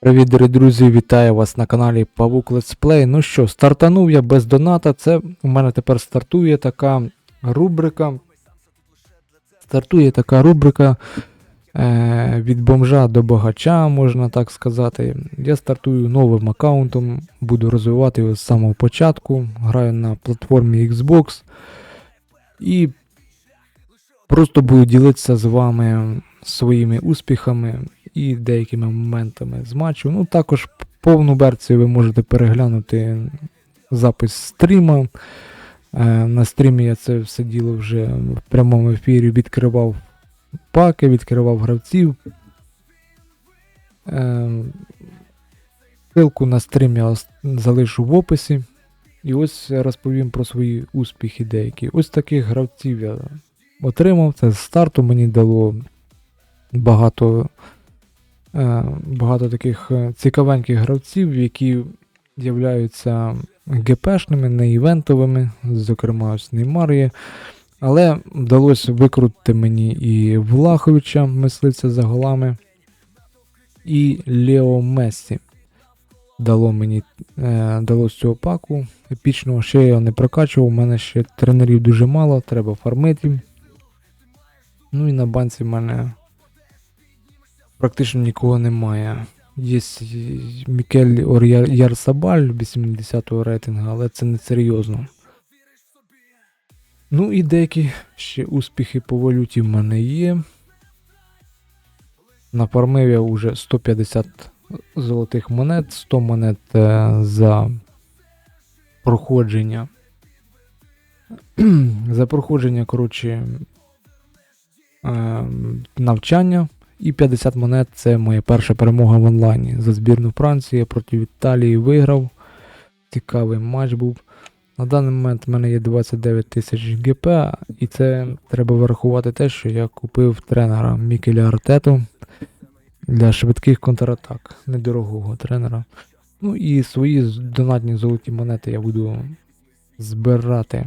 Привіт, дорогі друзі! Вітаю вас на каналі Павук Летсплей. Ну що, стартанув я без доната. Це у мене тепер стартує така рубрика. Стартує така рубрика е, від бомжа до багача, можна так сказати. Я стартую новим аккаунтом, буду розвивати його з самого початку. Граю на платформі Xbox. І просто буду ділитися з вами своїми успіхами і деякими моментами з матчу. Ну, також повну версію ви можете переглянути запис стріма. Е, На стрімі я це все діло вже в прямому ефірі відкривав паки, відкривав гравців. Е, Ссылку на стрім я залишу в описі. І ось розповім про свої успіхи деякі. Ось таких гравців я отримав. Це з старту мені дало багато, багато таких е, цікавеньких гравців, які являються ГПшними, не івентовими, зокрема ось Неймар є. Але вдалося викрутити мені і Влаховича, мисливця за голами, і Лео Мессі. Дало мені е, дало цього паку епічного, ще я не прокачував, у мене ще тренерів дуже мало, треба фармити. Ну і на банці в мене практично нікого немає. Є Мікель Ор'яр- Ярсабаль 80-го рейтингу, але це не серйозно. Ну і деякі ще успіхи по валюті в мене є. Нафармив я вже 150 золотих монет, 100 монет е, за проходження. за проходження, коротше, е, навчання. І 50 монет це моя перша перемога в онлайні. За збірну Франції я проти Італії виграв. Цікавий матч був. На даний момент в мене є 29 тисяч ГП, і це треба врахувати те, що я купив тренера Мікеля Артету для швидких контратак, недорогого тренера. Ну і свої донатні золоті монети я буду збирати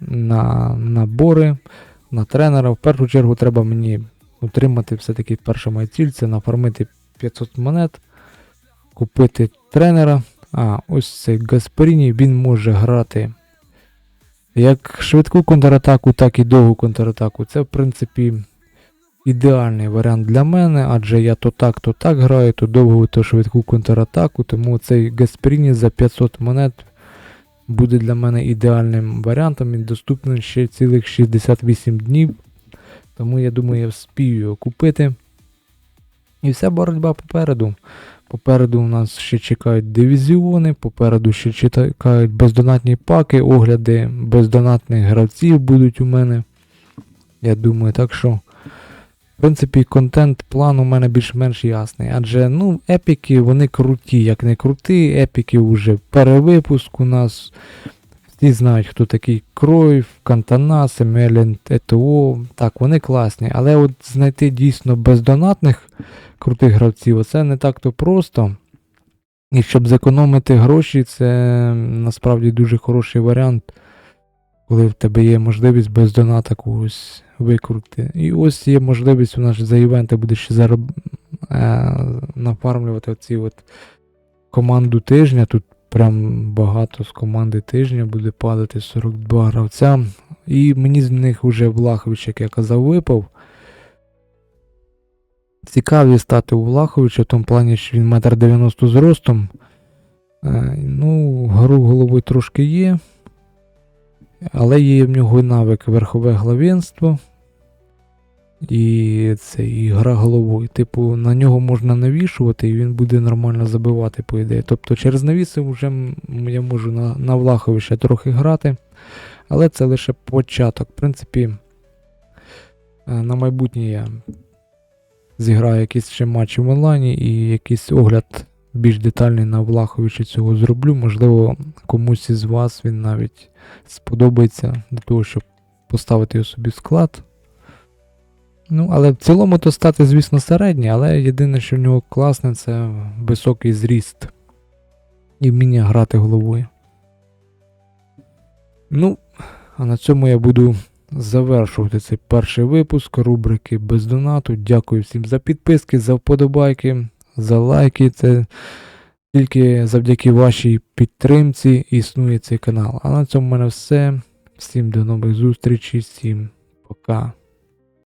на набори, на тренера. В першу чергу треба мені утримати все-таки перша моя ціль це нафармити 500 монет, купити тренера. А, ось цей Гаспаріні, він може грати як швидку контратаку, так і довгу контратаку. Це, в принципі, ідеальний варіант для мене, адже я то так, то так граю, то довгу, то швидку контратаку, тому цей Гаспаріні за 500 монет буде для мене ідеальним варіантом. Він доступний ще цілих 68 днів. Тому я думаю, я вспію його купити. І вся боротьба попереду. Попереду у нас ще чекають дивізіони, попереду ще чекають бездонатні паки, огляди бездонатних гравців будуть у мене. Я думаю, так що. В принципі, контент план у мене більш-менш ясний. Адже ну, епіки вони круті, як не крути, епіки вже перевипуск у нас. Всі знають, хто такий Кройф, Кантана, Семелін, ЕТО. Так, вони класні. Але от знайти дійсно бездонатних крутих гравців, це не так-то просто. І щоб зекономити гроші, це насправді дуже хороший варіант, коли в тебе є можливість без доната когось викрути. І ось є можливість у нас за івенти буде ще зароб... е... нафармлювати оці от команду тижня. Тут прям багато з команди тижня буде падати 42 гравця. І мені з них вже Влахович, як я казав, випав. Цікаві стати у Влаховича, в тому плані, що він метр 90 зростом. Е, ну, гру головою трошки є. Але є в нього навик верхове главенство. І це і гра головою. Типу, на нього можна навішувати, і він буде нормально забивати, по ідеї. Тобто через навіси вже я можу на, на Влаховича трохи грати. Але це лише початок. В принципі, е, на майбутнє я зіграю якісь ще матчі в онлайні і якийсь огляд більш детальний на Влаховича цього зроблю. Можливо, комусь із вас він навіть сподобається для того, щоб поставити його собі в склад. Ну, але в цілому то стати, звісно, середній, але єдине, що в нього класне, це високий зріст і вміння грати головою. Ну, а на цьому я буду завершувати цей перший випуск рубрики без донату. Дякую всім за підписки, за вподобайки, за лайки. Це тільки завдяки вашій підтримці існує цей канал. А на цьому в мене все. Всім до нових зустрічей, всім пока.